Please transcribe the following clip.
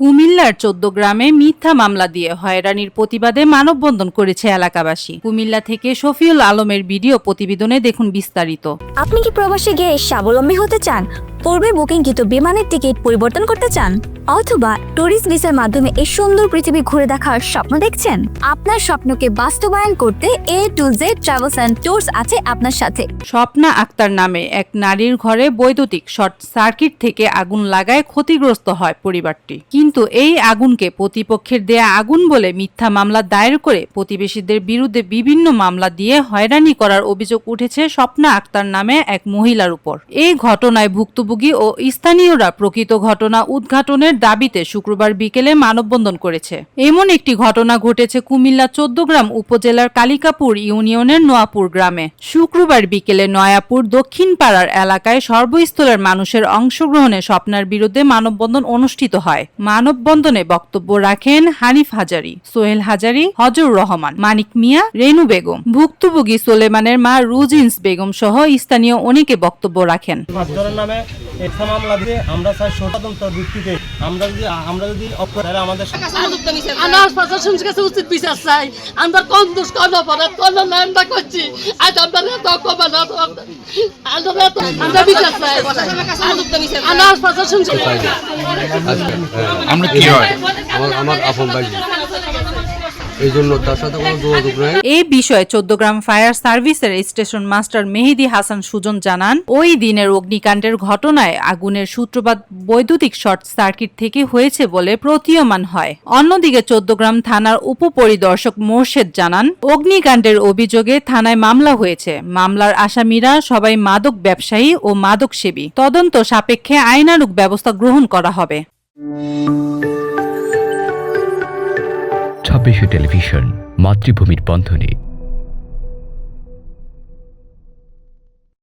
কুমিল্লার চোদ্দ গ্রামে মিথ্যা মামলা দিয়ে হয়রানির প্রতিবাদে মানববন্ধন করেছে এলাকাবাসী। কুমিল্লা থেকে শফিউল আলমের ভিডিও প্রতিবেদনে দেখুন বিস্তারিত। আপনি কি প্রবাসে গিয়ে স্বাবলম্বী হতে চান? পূর্বে বুকিংকৃত বিমানের টিকিট পরিবর্তন করতে চান, অথবা ট্যুরিস্ট ভিসার মাধ্যমে এই সুন্দর পৃথিবী ঘুরে দেখার স্বপ্ন দেখছেন? আপনার স্বপ্নকে বাস্তবায়ন করতে A to Z travels and tours আছে আপনার সাথে। স্বপ্না আক্তার নামে এক নারীর ঘরে বৈদ্যুতিক শর্ট সার্কিট থেকে আগুন লাগায় ক্ষতিগ্রস্ত হয় পরিবারটি। কিন্তু এই আগুনকে প্রতিপক্ষের দেয়া আগুন বলে মিথ্যা মামলা দায়ের করে প্রতিবেশীদের বিরুদ্ধে বিভিন্ন মামলা দিয়ে হয়রানি করার অভিযোগ উঠেছে স্বপ্না আক্তার নামে এক মহিলার উপর। এই ঘটনায় ভুক্তভোগী ও স্থানীয়রা প্রকৃত ঘটনা উদ্ঘাটনের দাবিতে শুক্রবার বিকেলে মানববন্ধন করেছে। এমন একটি ঘটনা ঘটেছে কুমিল্লা চোদ্দগ্রাম উপজেলার কালিকাপুর ইউনিয়নের নোয়াপুর গ্রামে। শুক্রবার বিকেলে নয়াপুর দক্ষিণ পাড়ার এলাকায় সর্বস্তরের মানুষের অংশগ্রহণে স্বপ্নার বিরুদ্ধে মানববন্ধন অনুষ্ঠিত হয়। মানববন্ধনে বক্তব্য রাখেন হানিফ হাজারি, সোহেল হাজারি হজর রহমান, মানিক মিয়া, রেনু বেগম। ভুক্তভোগী সোলেমানের মা রুজিন্স বেগম সহ স্থানীয় অনেকে বক্তব্য রাখেন। নামে একটা মামলা দিয়ে আমরা স্যার স্বতন্ত্র ভিত্তিতে আমরা যদি আমরা যদি অপরাধ তাহলে আমাদের আনার প্রশাসনের কাছে উচিত বিচার চাই। আমরা কোন দুষ কোন অপরাধ কোন নামটা করছি? আজ আমরা এত কমে না আমরা এত আমরা বিচার চাই। আনার প্রশাসন আমরা কি হয়? আমার আমার আপন ভাই। এই বিষয়ে চোদ্দগ্রাম ফায়ার সার্ভিসের স্টেশন মাস্টার মেহেদি হাসান সুজন জানান, ওই দিনের অগ্নিকাণ্ডের ঘটনায় আগুনের সূত্রপাত বৈদ্যুতিক শর্ট সার্কিট থেকে হয়েছে বলে প্রতীয়মান হয়। অন্যদিকে চোদ্দগ্রাম থানার উপপরিদর্শক মোর্শেদ জানান, অগ্নিকাণ্ডের অভিযোগে থানায় মামলা হয়েছে। মামলার আসামিরা সবাই মাদক ব্যবসায়ী ও মাদক সেবী তদন্ত সাপেক্ষে আইনানুগ ব্যবস্থা গ্রহণ করা হবে। ছাব্বিশে টেলিভিশন মাতৃভূমির বন্ধনে